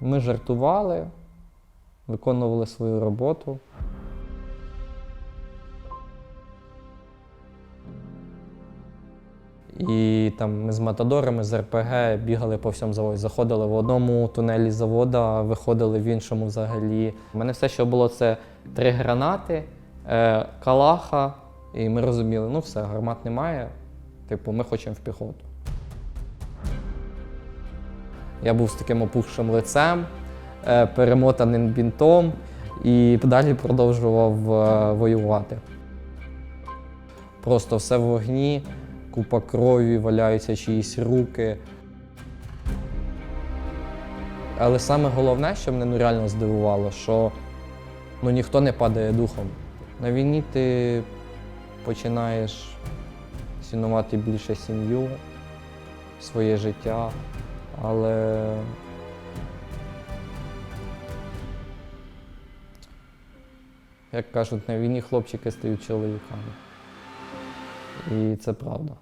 Ми жартували, виконували свою роботу. І там ми з матадорами, з РПГ бігали по всьому заводі. Заходили в одному тунелі завода, виходили в іншому взагалі. У мене все, що було, це три гранати, е, калаха, і ми розуміли, ну все, гармат немає. Типу, ми хочемо в піхоту. Я був з таким опухшим лицем, е, перемотаним бінтом і далі продовжував е, воювати. Просто все в вогні, купа крові, валяються чиїсь руки. Але саме головне, що мене ну, реально здивувало, що ну, ніхто не падає духом. На війні ти починаєш цінувати більше сім'ю, своє життя, але як кажуть, на війні хлопчики стають чоловіками. І це правда.